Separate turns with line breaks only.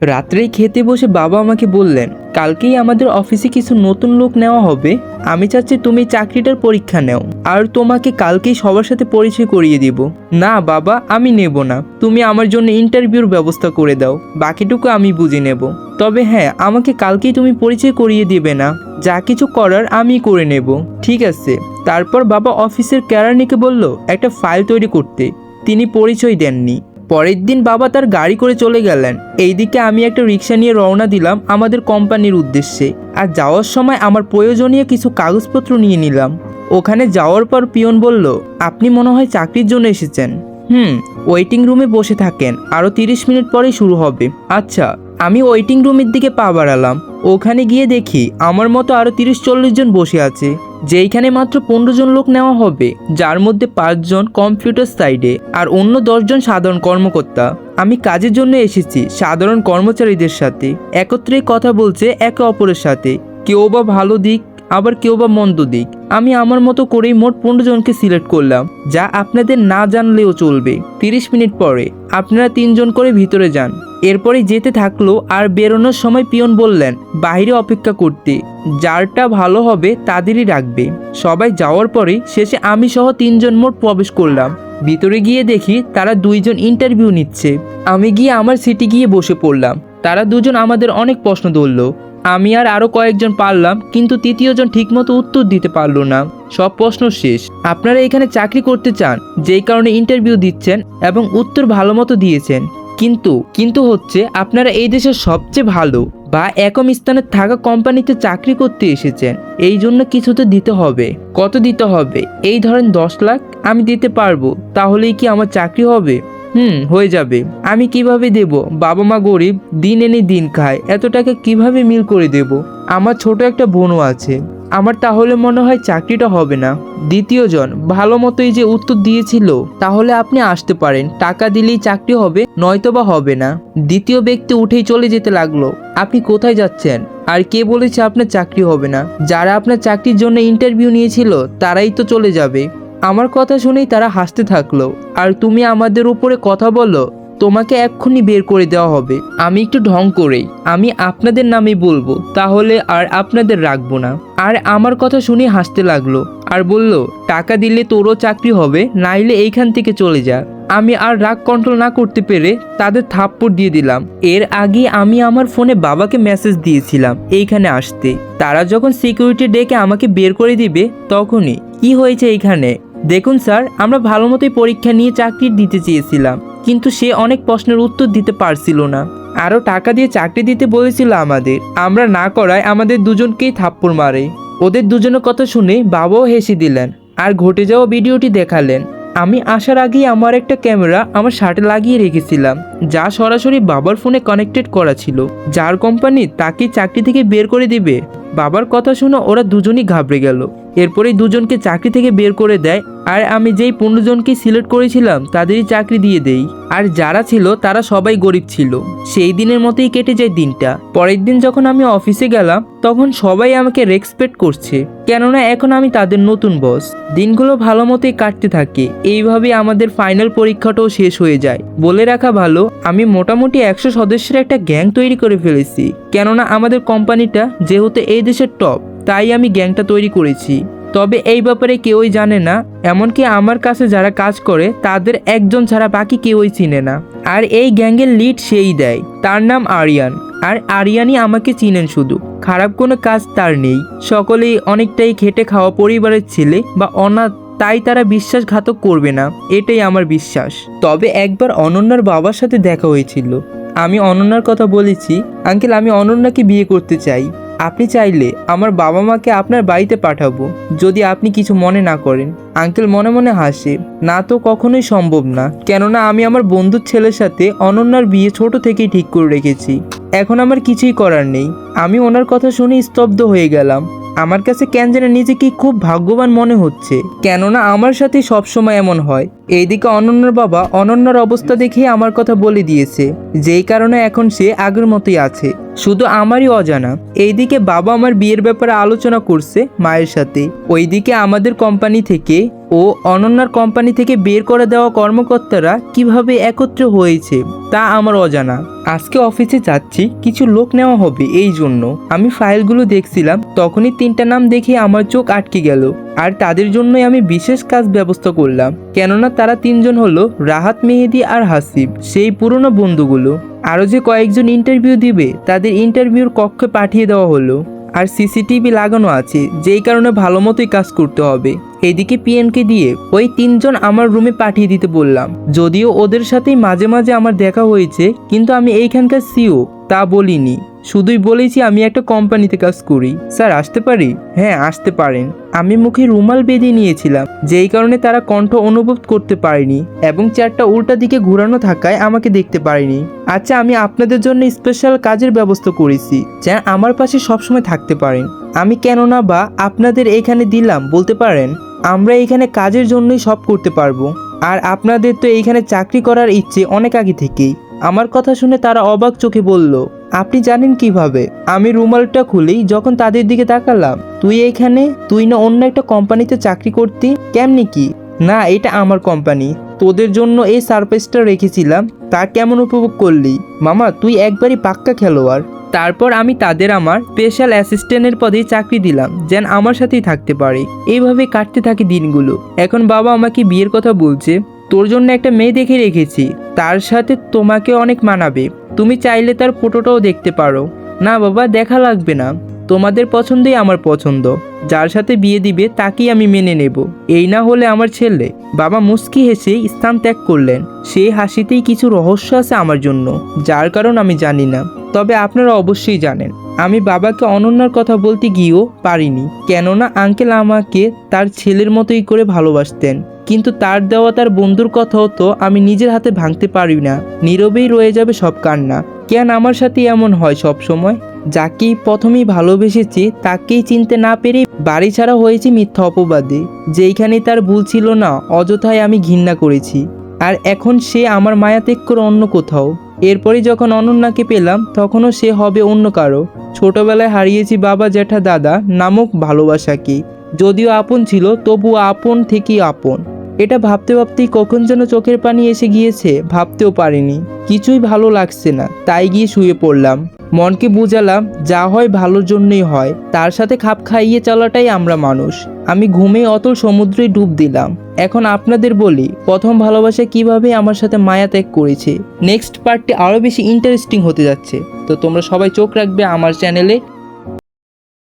রাত্রেই খেতে বসে বাবা আমাকে বললেন, কালকেই আমাদের অফিসে কিছু নতুন লোক নেওয়া হবে। আমি চাচ্ছি তুমি চাকরিটার পরীক্ষা নেও। আর তোমাকে কালকেই সবার সাথে পরিচয় করিয়ে দিব। না, বাবা, আমি নেব না। তুমি আমার জন্য ইন্টারভিউর ব্যবস্থা করে দাও। বাকিটুকু আমি বুঝে নেব। তবে হ্যাঁ আমাকে কালকেই তুমি পরিচয় করিয়ে দিবে না। যা কিছু করার আমি করে নেব। ঠিক আছে। তারপর বাবা অফিসের কেরানিকে বলল, একটা ফাইল তৈরি করতে। তিনি পরিচয় দেননি। পরের দিন বাবা তার গাড়ি করে চলে গেলেন। এইদিকে আমি একটা রিক্সা নিয়ে রওনা দিলাম আমাদের কোম্পানির উদ্দেশ্যে। আর যাওয়ার সময় আমার প্রয়োজনীয় কিছু কাগজপত্র নিয়ে নিলাম। ওখানে যাওয়ার পর পিয়ন বলল, আপনি মনে হয় চাকরির জন্য এসেছেন। হুম ওয়েটিং রুমে বসে থাকেন। আরও তিরিশ মিনিট পরেই শুরু হবে। আচ্ছা আমি ওয়েটিং রুমের দিকে পা বাড়ালাম। ওখানে গিয়ে দেখি, আমার মতো আরও তিরিশ চল্লিশ জন বসে আছে। যেইখানে মাত্র পনেরো জন লোক নেওয়া হবে, যার মধ্যে পাঁচজন কম্পিউটার সাইডে আর অন্য দশজন সাধারণ কর্মকর্তা। আমি কাজের জন্য এসেছি সাধারণ কর্মচারীদের সাথে। একত্রে কথা বলছে একে অপরের সাথে। কেউ বা ভালো দিক আবার কেউ বা মন্দ দিক। আমি আমার মতো করেই মোট পনেরো জনকে সিলেক্ট করলাম, যা আপনাদের না জানলেও চলবে। তিরিশ মিনিট পরে, আপনারা তিনজন করে ভিতরে যান। এরপরে যেতে থাকল আর বেরোনোর সময় পিয়ন বললেন বাইরে অপেক্ষা করতে। যারটা ভালো হবে, তাদেরই রাখবে। সবাই যাওয়ার পরে শেষে আমি সহ তিনজন মোট প্রবেশ করলাম। ভিতরে গিয়ে দেখি তারা দুইজন ইন্টারভিউ নিচ্ছে। আমি গিয়ে আমার সিটি গিয়ে বসে পড়লাম। তারা দুজন আমাদের অনেক প্রশ্ন ধরলো। আমি আর আরও কয়েকজন পারলাম, কিন্তু তৃতীয়জন ঠিকমতো উত্তর দিতে পারল না। সব প্রশ্ন শেষ। আপনারা এখানে চাকরি করতে চান, যেই কারণে ইন্টারভিউ দিচ্ছেন এবং উত্তর ভালো মতো দিয়েছেন। কিন্তু কিন্তু হচ্ছে, আপনারা এই দেশের সবচেয়ে ভালো বা একম স্থানে থাকা কোম্পানিতে চাকরি করতে এসেছেন। এই জন্য কিছু তো দিতে হবে। কত দিতে হবে? এই ধরেন দশ লাখ, আমি দিতে পারব। তাহলেই কি আমার চাকরি হবে? হুম, হয়ে যাবে। আমি কীভাবে দেব? বাবা মা গরিব, দিন এনে দিন খায়। এত টাকা কীভাবে মিল করে দেব? আমার ছোট একটা বোনও আছে। আমার তাহলে মনে হয় চাকরিটা হবে না। দ্বিতীয় জন, ভালো মতোই যে উত্তর দিয়েছিল, তাহলে আপনি আসতে পারেন। টাকা দিলেই চাকরি হবে, নয়তো বা হবে না। দ্বিতীয় ব্যক্তি উঠেই চলে যেতে লাগল। আপনি কোথায় যাচ্ছেন? আর কে বলেছে আপনার চাকরি হবে না? যারা আপনার চাকরির জন্য ইন্টারভিউ নিয়েছিল, তারাই তো চলে যাবে। আমার কথা শুনেই তারা হাসতে থাকল। আর তুমি আমাদের উপরে কথা বলো, তোমাকে এক্ষুনি বের করে দেওয়া হবে। আমি একটু ঢং করেই, আমি আপনাদের নামে বলব, তাহলে আর আপনাদের রাখব না। আর আমার কথা শুনে হাসতে লাগল, আর বলল, টাকা দিলে তোরও চাকরি হবে, নাইলে এইখান থেকে চলে যা। আমি আর রাগ কন্ট্রোল না করতে পেরে তাদের থাপ্পড় দিয়ে দিলাম। এর আগে আমি আমার ফোনে বাবাকে মেসেজ দিয়েছিলাম, এইখানে আসতে। তারা যখন সিকিউরিটি ডেকে আমাকে বের করে দিবে, তখনই, কি হয়েছে এইখানে? দেখুন স্যার, আমরা ভালো মতোই পরীক্ষা নিয়ে চাকরি দিতে চেয়েছিলাম, কিন্তু সে অনেক প্রশ্নের উত্তর দিতে পারছিল না। আরও টাকা দিয়ে চাকরি দিতে বলেছিল আমাদের। আমরা না করায় আমাদের দুজনকেই থাপ্পড় মারে। ওদের দুজনের কথা শুনে বাবাও হেসে দিলেন আর ঘটে যাওয়া ভিডিওটি দেখালেন। আমি আসার আগেই আমার একটা ক্যামেরা আমার শার্টে লাগিয়ে রেখেছিলাম। যা সরাসরি বাবার ফোনে কানেক্টেড করা ছিল। যার কোম্পানি তাকে চাকরি থেকে বের করে দিবে। বাবার কথা শুনে ওরা দুজনই ঘাবড়ে গেল। এরপরেই দুজনকে চাকরি থেকে বের করে দেয় আর আমি যেই পনেরো জনকে সিলেক্ট করেছিলাম, তাদেরই চাকরি দিয়ে দেই। আর যারা ছিল, তারা সবাই গরিব ছিল। সেই দিনের মতোই কেটে যায় দিনটা। পরের দিন যখন আমি অফিসে গেলাম, তখন সবাই আমাকে রেসপেক্ট করছে। কেননা এখন আমি তাদের নতুন বস দিনগুলো ভালো মতোই কাটতে থাকে। এইভাবে আমাদের ফাইনাল পরীক্ষাটাও শেষ হয়ে যায়। বলে রাখা ভালো আমি মোটামুটি একশো সদস্যের একটা গ্যাং তৈরি করে ফেলেছি। কেননা আমাদের কোম্পানিটা যেহেতু এই দেশের টপ তাই আমি গ্যাংটা তৈরি করেছি। তবে এই ব্যাপারে কেউই জানে না, এমনকি আমার কাছে যারা কাজ করে, তাদের একজন ছাড়া বাকি কেউই চিনে না। আর এই গ্যাংয়ের লিড সেই দেয়, তার নাম আরিয়ান। আর আরিয়ানই আমাকে চিনেন শুধু। খারাপ কোনো কাজ তার নেই। সকলেই অনেকটাই খেটে খাওয়া পরিবারের ছেলে বা অনাথ তাই তারা বিশ্বাসঘাতক করবে না, এটাই আমার বিশ্বাস। তবে একবার অনন্যার বাবার সাথে দেখা হয়েছিল। আমি অনন্যার কথা বলেছি, আঙ্কেল আমি অনন্যাকে বিয়ে করতে চাই। আপনি চাইলে আমার বাবা মাকে আপনার বাড়িতে পাঠাবো, যদি আপনি কিছু মনে না করেন। আঙ্কেল মনে মনে হাসে, না তো কখনোই সম্ভব না। কেননা আমি আমার বন্ধুর ছেলের সাথে অনন্যার বিয়ে ছোট থেকেই ঠিক করে রেখেছি। এখন আমার কিছুই করার নেই। আমি ওনার কথা শুনে স্তব্ধ হয়ে গেলাম। আমার কাছে কেন যেন নিজেকে খুব ভাগ্যবান মনে হচ্ছে। কেননা আমার সাথে সবসময় এমন হয়। এইদিকে অনন্যর বাবা অনন্যার অবস্থা দেখে আমার কথা বলে দিয়েছে, যেই কারণে এখন সে আগের মতোই আছে। শুধু আমারই অজানা। এইদিকে বাবা আমার বিয়ের ব্যাপারে আলোচনা করছে মায়ের সাথে। ওইদিকে আমাদের কোম্পানি থেকে ও অনন্যার কোম্পানি থেকে বের করে দেওয়া কর্মকর্তারা কীভাবে একত্র হয়েছে, তা আমার অজানা। আজকে অফিসে যাচ্ছি, কিছু লোক নেওয়া হবে, এই জন্য। আমি ফাইলগুলো দেখছিলাম, তখনই তিনটা নাম দেখে আমার চোখ আটকে গেল। আর তাদের জন্যই আমি বিশেষ কাজ ব্যবস্থা করলাম। কেননা তারা তিনজন হলো রাহাত মেহেদি আর হাসিব, সেই পুরনো বন্ধুগুলো। আরও যে কয়েকজন ইন্টারভিউ দিবে, তাদের ইন্টারভিউর কক্ষে পাঠিয়ে দেওয়া হলো। আর সিসিটিভি লাগানো আছে, যেই কারণে ভালো মতোই কাজ করতে হবে। এদিকে পিএনকে দিয়ে ওই তিনজন আমার রুমে পাঠিয়ে দিতে বললাম। যদিও ওদের সাথেই মাঝে মাঝে আমার দেখা হয়েছে, কিন্তু আমি এইখানকার সিও, তা বলিনি। শুধুই বলেছি আমি একটা কোম্পানিতে কাজ করি। স্যার, আসতে পারি? হ্যাঁ আসতে পারেন। আমি মুখে রুমাল বেঁধে নিয়েছিলাম, যেই কারণে তারা কণ্ঠ অনুভব করতে পারেনি এবং চেয়ারটা উল্টা দিকে ঘোরানো থাকায় আমাকে দেখতে পারেনি। আচ্ছা আমি আপনাদের জন্য স্পেশাল কাজের ব্যবস্থা করেছি যেন আমার পাশে সবসময় থাকতে পারেন। আমি কেননা বা আপনাদের এখানে দিলাম, বলতে পারেন? আমরা এখানে কাজের জন্যই সব করতে পারব। আর আপনাদের তো এইখানে চাকরি করার ইচ্ছে অনেক আগে থেকেই। আমার কথা শুনে তারা অবাক চোখে বলল আপনি জানেন কীভাবে? আমি রুমালটা খুলেই যখন তাদের দিকে তাকালাম, তুই এইখানে তুই না অন্য একটা কোম্পানিতে চাকরি করতি? কেমনি কি? না, এটা আমার কোম্পানি। তোদের জন্য এই সারপ্রাইজটা রেখেছিলাম। তা কেমন উপভোগ করলি? মামা, তুই একবারই পাক্কা খেলোয়াড়। তারপর আমি তাদের আমার স্পেশাল অ্যাসিস্ট্যান্টের পদে চাকরি দিলাম, যেন আমার সাথেই থাকতে পারে। এইভাবে কাটতে থাকে দিনগুলো। এখন বাবা আমাকে বিয়ের কথা বলছে, তোর জন্য একটা মেয়ে দেখে রেখেছি। তার সাথে তোমাকে অনেক মানাবে। তুমি চাইলে তার ফটোটাও দেখতে পারো। না বাবা, দেখা লাগবে না। তোমাদের পছন্দই আমার পছন্দ। যার সাথে বিয়ে দিবে তাকেই আমি মেনে নেব। এই না হলে আমার ছেলে। বাবা মুস্কি হেসে স্থান ত্যাগ করলেন। সেই হাসিতেই কিছু রহস্য আছে আমার জন্য, যার কারণ আমি জানি না। তবে আপনারা অবশ্যই জানেন। আমি বাবাকে অনন্যার কথা বলতে গিয়েও পারিনি, কেননা আঙ্কেল আমাকে তার ছেলের মতোই করে ভালোবাসতেন। কিন্তু তার দেওয়া তার বন্ধুর কথাও তো আমি নিজের হাতে ভাঙতে পারি না, নীরবেই রয়ে যাবে সব কান্না। কেন আমার সাথে এমন হয় সব সময়? যাকেই প্রথমেই ভালোবেসেছি, তাকেই চিনতে না পেরে বাড়ি ছাড়া হয়েছে মিথ্যা অপবাদে যেইখানে তার ভুল ছিল না অযথায় আমি ঘৃণা করেছি। আর এখন সে আমার মায়া ত্যাগ করে অন্য কোথাও। এরপরে যখন অনন্যাকে পেলাম, তখনও সে হবে অন্য কারও। ছোটবেলায় হারিয়েছি বাবা জ্যাঠা দাদা, নামক ভালোবাসাকে যদিও আপন ছিল, তবু আপন থেকেই আপন। এটা ভাবতে ভাবতেই কখন যেন চোখের পানি এসে গিয়েছে, ভাবতেও পারিনি। কিছুই ভালো লাগছে না, তাই গিয়ে শুয়ে পড়লাম। মনকে বুঝালাম, যা হয় ভালোর জন্যই হয়। তার সাথে খাপ খাইয়ে চলাটাই আমরা মানুষ। আমি ঘুমে অতল সমুদ্রে ডুব দিলাম। এখন আপনাদের বলি, প্রথম ভালোবাসা কীভাবে আমার সাথে মায়া ত্যাগ করেছে? নেক্সট পার্টটি আরও বেশি ইন্টারেস্টিং হতে যাচ্ছে। তো তোমরা সবাই চোখ রাখবে আমার চ্যানেলে।